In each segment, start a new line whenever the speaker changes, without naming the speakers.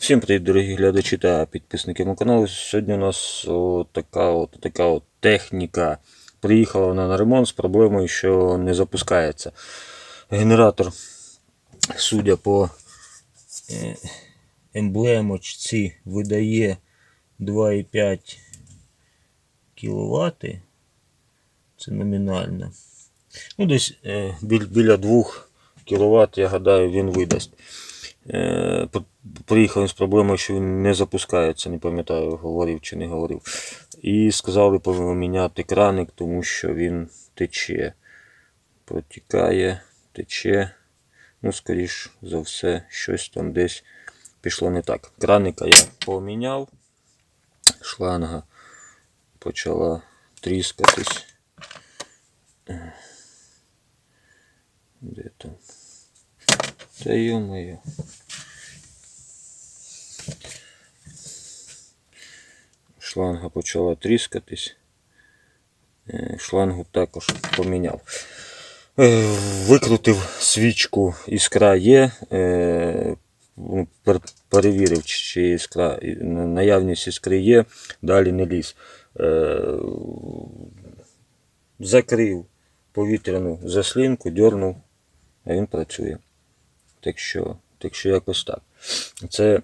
Всім привіт, дорогі глядачі та підписники мого каналу. Сьогодні у нас така от, така от техніка. Приїхала вона на ремонт з проблемою, що не запускається. Генератор, судя по е, емблемочці, видає 2,5 кВт. Це номінально. Ну, десь е, біля 2 кВт, я гадаю, він видасть. Е, Приїхав з проблемою, що він не запускається, не пам'ятаю, говорив чи не говорив. І сказали поміняти краник, тому що він тече. Протікає, тече. Ну, скоріш за все, щось там десь пішло не так. Краника я поміняв. Шланга почала тріскатись. Е, Де там? Та ё-моё. Шланга почала тріскатись. Е, Шлангу також поміняв. Е, Викрутив свічку, іскра є. е, ну, пер- Перевірив, чи іскра, наявність іскри є, далі не ліз. Закрив повітряну заслінку, дьорнув, а він працює. Так що, так що якось так. Це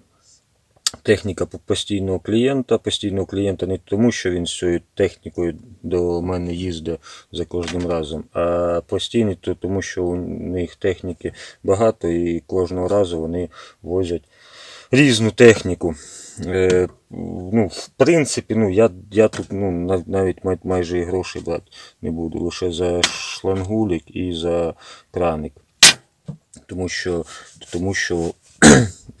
техніка постійного клієнта. Постійного клієнта не тому, що він з цією технікою до мене їздить за кожним разом, а постійний, то тому що у них техніки багато і кожного разу вони возять різну техніку. Е, ну, в принципі, ну, я, я тут ну, навіть май- майже і грошей брати не буду, лише за шлангулік і за краник тому що, тому що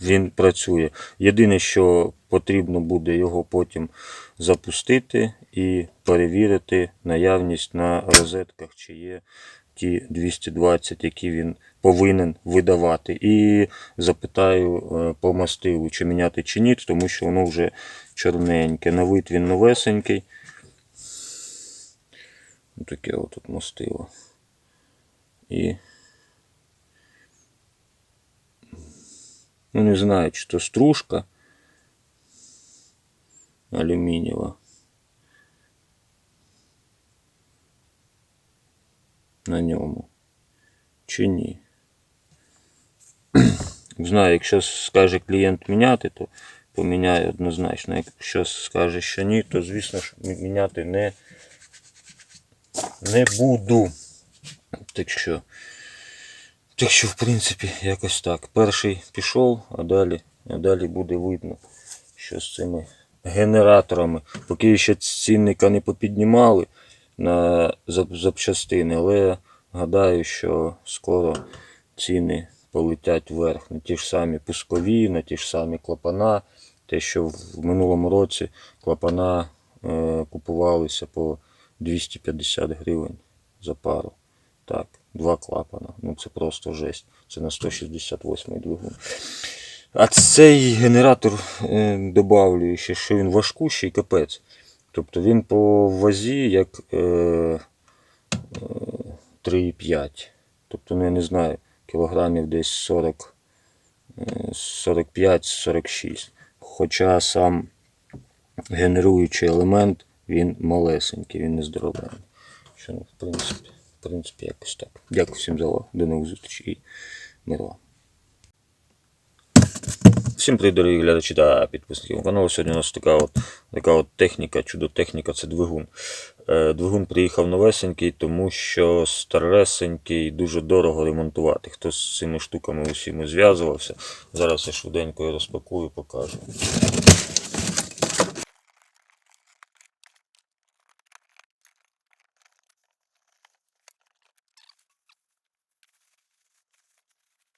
він працює. Єдине, що потрібно буде його потім запустити і перевірити наявність на розетках, чи є ті 220, які він повинен видавати. І запитаю е, по мастилу, чи міняти чи ні, тому що воно вже чорненьке. На вид він новесенький. Таке отут мастило. І Ну, не знаю, чи то стружка алюмінієва. На ньому. Чи ні. Знаю, якщо скаже клієнт міняти, то поміняю однозначно. Якщо скаже, що ні, то звісно ж міняти не, не буду. Так що. Так що, в принципі, якось так. Перший пішов, а далі, а далі буде видно, що з цими генераторами. Поки ще цінника не попіднімали на запчастини, але гадаю, що скоро ціни полетять вверх на ті ж самі пускові, на ті ж самі клапана. Те, що в минулому році клапана е, купувалися по 250 гривень за пару. Так, два клапана. Ну це просто жесть. Це на 168-й двигун. А цей генератор е, добавлю ще, що він важкущий капець. Тобто він по вазі як е, е, 3,5. Тобто, ну я не знаю, кілограмів десь 40, е, 45-46. Хоча сам генеруючий елемент він малесенький, він не здоровенний. Що, ну, в принципі, принципі, якось так. Дякую всім за увагу. До нових зустрічей і мир вам. Всім привіт, дорогі глядачі та підписники каналу. Сьогодні у нас така от, така от техніка, чудо-техніка, це двигун. Е, двигун приїхав новесенький, тому що старесенький дуже дорого ремонтувати. Хто з цими штуками усіми зв'язувався. Зараз я швиденько його розпакую, покажу.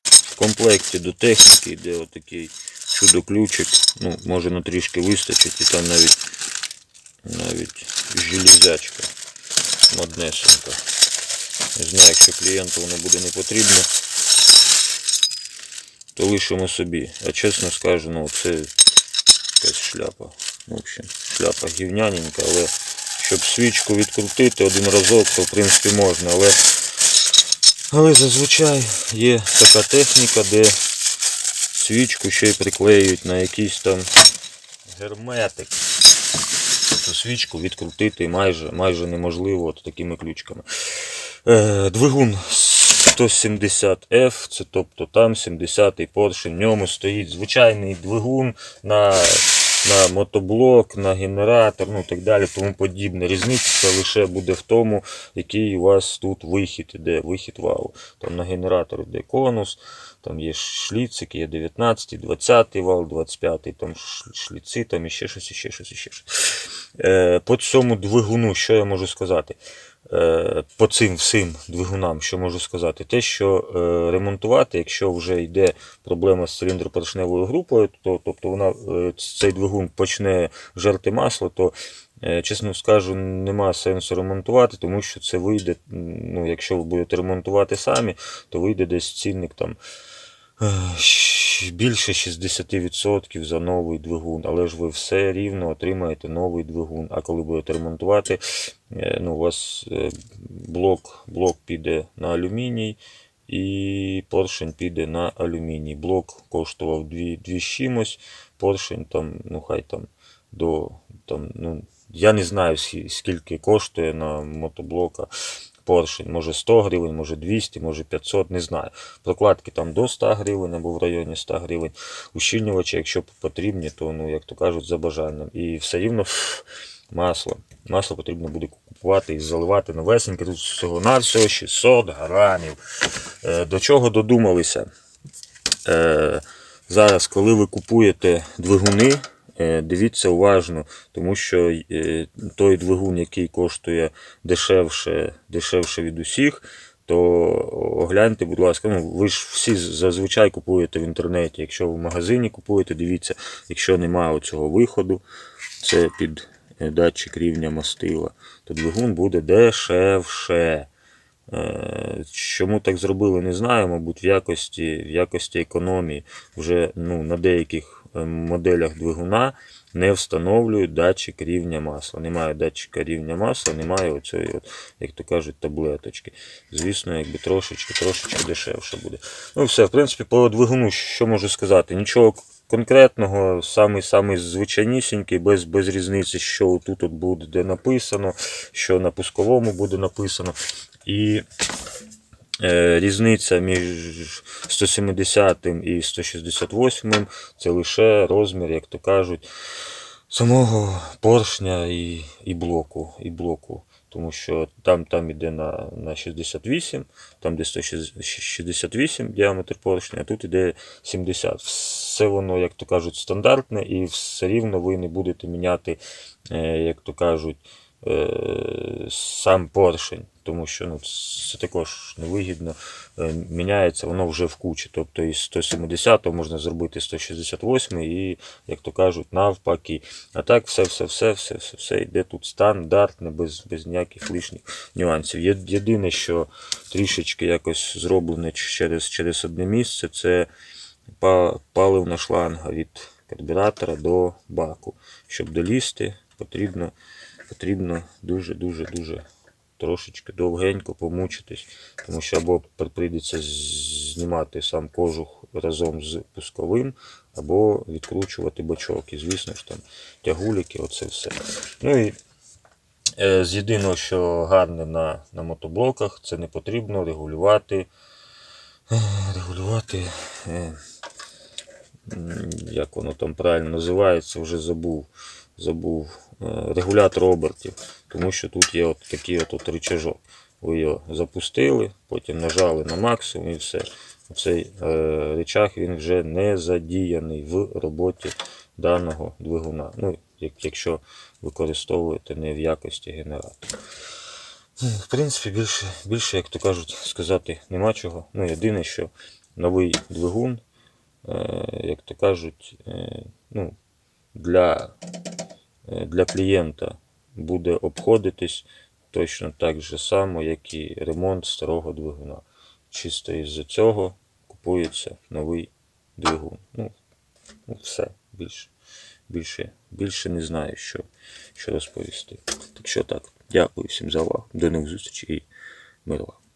В комплекті до техніки йде отакий чудо-ключик. Ну, може на трішки вистачить, і там навіть навіть железячка моднесенька. Не знаю, якщо клієнту воно буде не потрібно, то лишимо собі. А чесно скажу, ну це якась шляпа. В общем, шляпа гівняненька, але щоб свічку відкрутити один разок, то в принципі можна, але Але зазвичай є така техніка, де свічку ще й приклеюють на якийсь там герметик. Цю свічку відкрутити майже, майже неможливо от такими ключками. Е, двигун 170F, це тобто там 70-й поршень. В ньому стоїть звичайний двигун на, на мотоблок, на генератор, ну так далі, тому подібне. Різниця лише буде в тому, який у вас тут вихід іде, вихід валу. Там на генератор йде конус, там є шліцик, є 19, 20 вал, 25, там шліци, там іще щось, іще щось, іще щось. Е, по цьому двигуну, що я можу сказати? Е, по цим всім двигунам, що можу сказати, те, що е, ремонтувати, якщо вже йде проблема з циліндропоршневою групою, то тобто вона е, цей двигун почне жерти масло, то чесно скажу, нема сенсу ремонтувати, тому що це вийде, ну, якщо ви будете ремонтувати самі, то вийде десь цінник там. е, Більше 60% за новий двигун, але ж ви все рівно отримаєте новий двигун. А коли будете ремонтувати, е, ну, у вас е, блок, блок піде на алюміній і поршень піде на алюміній. Блок коштував 2, 2 з чимось, поршень там, ну хай там до там, ну, я не знаю скільки коштує на мотоблока поршень. Може 100 гривень, може 200, може 500, не знаю. Прокладки там до 100 гривень або в районі 100 гривень. Ущільнювачі, якщо потрібні, то, ну, як то кажуть, за бажанням. І все рівно масло. Масло потрібно буде купувати і заливати новесеньке. Тут всього на всього 600 грамів. Е, До чого додумалися? Е, Зараз, коли ви купуєте двигуни, дивіться уважно, тому що е, той двигун, який коштує дешевше, дешевше від усіх, то огляньте, будь ласка, ну ви ж всі зазвичай купуєте в інтернеті. Якщо в магазині купуєте, дивіться, якщо немає оцього виходу, це під е, датчик рівня мастила, то двигун буде дешевше. Е, Чому так зробили, не знаю. Мабуть, в якості, в якості економії вже ну, на деяких е, моделях двигуна не встановлюють датчик рівня масла. Немає датчика рівня масла, немає оцієї, от, як то кажуть, таблеточки. Звісно, якби трошечки, трошечки дешевше буде. Ну все, в принципі, по двигуну, що можу сказати? Нічого конкретного, самий самий звичайнісінький, без, без різниці, що тут от буде де написано, що на пусковому буде написано. І е, різниця між 170 і 168 це лише розмір, як то кажуть, самого поршня і, і блоку. І блоку. Тому що там, там іде на, на 68, там де 168 діаметр поршня, а тут іде 70. Все воно, як то кажуть, стандартне, і все рівно ви не будете міняти, е, як то кажуть, е, сам поршень, тому що ну, це також невигідно. Е, Міняється воно вже в кучі. Тобто із 170 можна зробити 168 і, як то кажуть, навпаки. А так все, все, все, все, йде тут стандартне, без, без ніяких лишніх нюансів. Єдине, що трішечки якось зроблене через, через одне місце, це паливна шланга від карбюратора до баку. Щоб долізти, потрібно, потрібно дуже, дуже, дуже трошечки довгенько помучитись, тому що або прийдеться знімати сам кожух разом з пусковим, або відкручувати бачок. І звісно ж там тягуліки, оце все. Ну і е, з єдиного, що гарне на, на мотоблоках, це не потрібно регулювати. е, Регулювати. Як воно там правильно називається, вже забув. Забув е, регулятор обертів, тому що тут є от такий от, от рычажок. Ви його запустили, потім нажали на максимум і все. Цей е, рычаг він вже не задіяний в роботі даного двигуна. Ну, як, якщо використовуєте не в якості генератора. В принципі, більше, більше, як то кажуть, сказати нема чого. Ну, єдине, що новий двигун, як то кажуть, е, ну, для, е, для клієнта буде обходитись точно так же само, як і ремонт старого двигуна. Чисто із-за цього купується новий двигун. Ну, ну все, більше, більше, більше не знаю, що, що розповісти. Так що так, дякую всім за увагу. До нових зустрічей і мир вам.